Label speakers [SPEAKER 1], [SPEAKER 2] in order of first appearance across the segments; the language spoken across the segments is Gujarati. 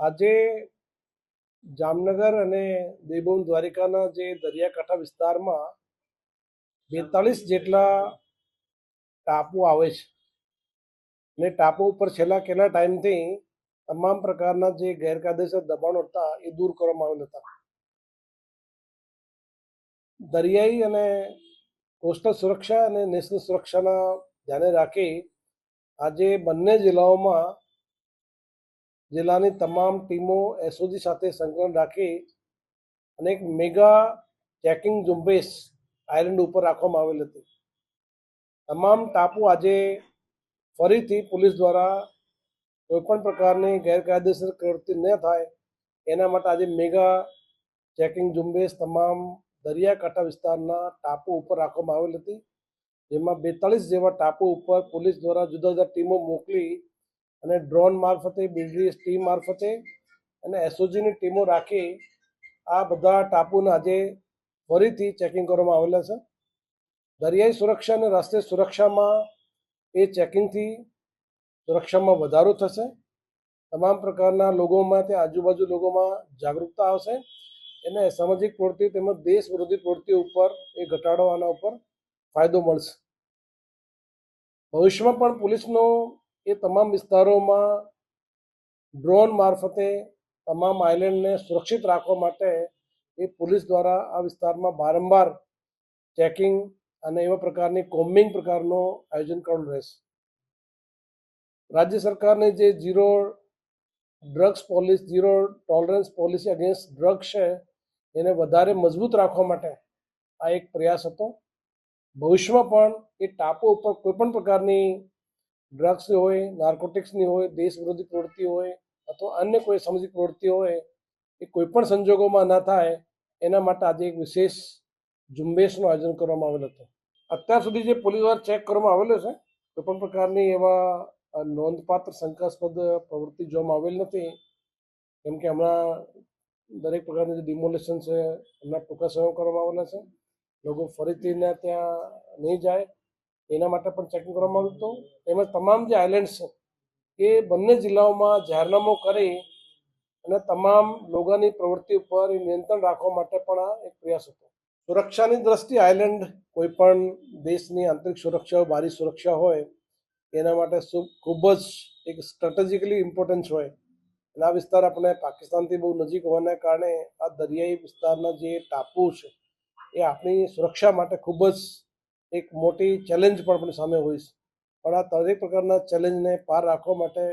[SPEAKER 1] આજે જામનગર અને દેવભૂમ દ્વારિકાના જે દરિયાકાંઠા વિસ્તારમાં બેતાળીસ જેટલા ટાપુ આવે છે. ને ટાપુ ઉપર છેલ્લા કેટલા ટાઈમથી તમામ પ્રકારના જે ગેરકાયદેસર દબાણો હતા એ દૂર કરવામાં આવેલ હતા. દરિયાઈ અને કોસ્ટલ સુરક્ષા અને નેશનલ સુરક્ષાના ધ્યાને રાખી આજે બંને જિલ્લાઓમાં જિલ્લાની તમામ ટીમો એસઓજી સાથે સંકલન રાખી અને એક મેગા ચેકિંગ ઝુંબેશ આઇલેન્ડ ઉપર રાખવામાં આવેલ હતી. તમામ ટાપુ આજે ફરીથી પોલીસ દ્વારા કોઈપણ પ્રકારની ગેરકાયદેસર પ્રવૃત્તિ ન થાય, એના માટે આજે મેગા ચેકિંગ ઝુંબેશ તમામ દરિયાકાંઠા વિસ્તારના ટાપુ ઉપર રાખવામાં આવેલ હતી, જેમાં બેતાળીસ જેવા ટાપુ ઉપર પોલીસ દ્વારા જુદા જુદા ટીમો મોકલી અને ડ્રોન મારફતે બિલ્ડરીસ ટીમ મારફતે અને એસઓજીની ટીમો રાખી આ બધા ટાપુને આજે ફરીથી ચેકિંગ કરવામાં આવેલા છે. દરિયાઈ સુરક્ષા અને રસ્તે સુરક્ષામાં એ ચેકિંગથી સુરક્ષામાં વધારો થશે. તમામ પ્રકારના લોકોમાં તે આજુબાજુ લોકોમાં જાગૃતતા આવશે. એને સામાજિક પ્રવૃત્તિ તેમજ દેશ વિરોધી પ્રવૃત્તિ ઉપર એ ઘટાડો આના ઉપર ફાયદો મળશે. ભવિષ્યમાં પણ પોલીસનો એ તમામ વિસ્તારોમાં ડ્રોન મારફતે તમામ આઇલેન્ડને સુરક્ષિત રાખવા માટે એ પોલીસ દ્વારા આ વિસ્તારમાં વારંવાર ચેકિંગ અને એવા પ્રકારની કોમ્બિંગ પ્રકારનું આયોજન કરવાનું રહેશે. રાજ્ય સરકારની જે zero drugs policy, zero tolerance policy against drugs છે, એને વધારે મજબૂત રાખવા માટે આ એક પ્રયાસ હતો. ભવિષ્યમાં પણ એ ટાપુ ઉપર કોઈપણ પ્રકારની ડ્રગ્સની હોય નાર્કોટિક્સની હોય, દેશ વિરોધી પ્રવૃત્તિ હોય, અથવા અન્ય કોઈ સામાજિક પ્રવૃત્તિ હોય, એ કોઈપણ સંજોગોમાં ના થાય, એના માટે આજે એક વિશેષ ઝુંબેશનું આયોજન કરવામાં આવેલ હતું. અત્યાર સુધી જે પોલીસ દ્વારા ચેક કરવામાં આવેલો છે કોઈપણ પ્રકારની એવા નોંધપાત્ર શંકાસ્પદ પ્રવૃત્તિ જોવામાં આવેલ નથી. કેમ કે હમણાં દરેક પ્રકારની જે ડિમોલેશન છે, એમના ટૂંકા સમય કરવામાં આવેલા છે. લોકો ફરીથી ત્યાં નહીં જાય. એના માટે પણ ચેકિંગ કરવામાં આવ્યું હતું. તેમજ તમામ જે આઇલેન્ડ્સ છે, એ બંને જિલ્લાઓમાં જાહેરનામું કરી અને તમામ લોકોની પ્રવૃત્તિ ઉપર નિયંત્રણ રાખવા માટે પણ આ એક પ્રયાસ હતો. સુરક્ષાની દ્રષ્ટિએ આઇલેન્ડ કોઈ પણ દેશની આંતરિક સુરક્ષા બારી સુરક્ષા હોય, એના માટે ખૂબ જ એક સ્ટ્રેટેજિકલી ઇમ્પોર્ટન્સ હોય. અને આ વિસ્તાર આપણે પાકિસ્તાનથી બહુ નજીક હોવાને કારણે આ દરિયાઈ વિસ્તારના જે ટાપુ છે, એ આપણી સુરક્ષા માટે ખૂબ જ એક મોટી ચેલેન્જ પણ આપણી સામે હોઈશ પણ આ દરેક પ્રકારના ચેલેન્જને પાર રાખવા માટે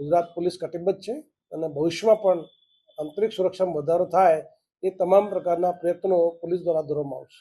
[SPEAKER 1] ગુજરાત પોલીસ કટિબદ્ધ છે અને ભવિષ્યમાં પણ આંતરિક સુરક્ષામાં વધારો થાય એ તમામ પ્રકારના પ્રયત્નો પોલીસ દ્વારા દોરવામાં આવશે.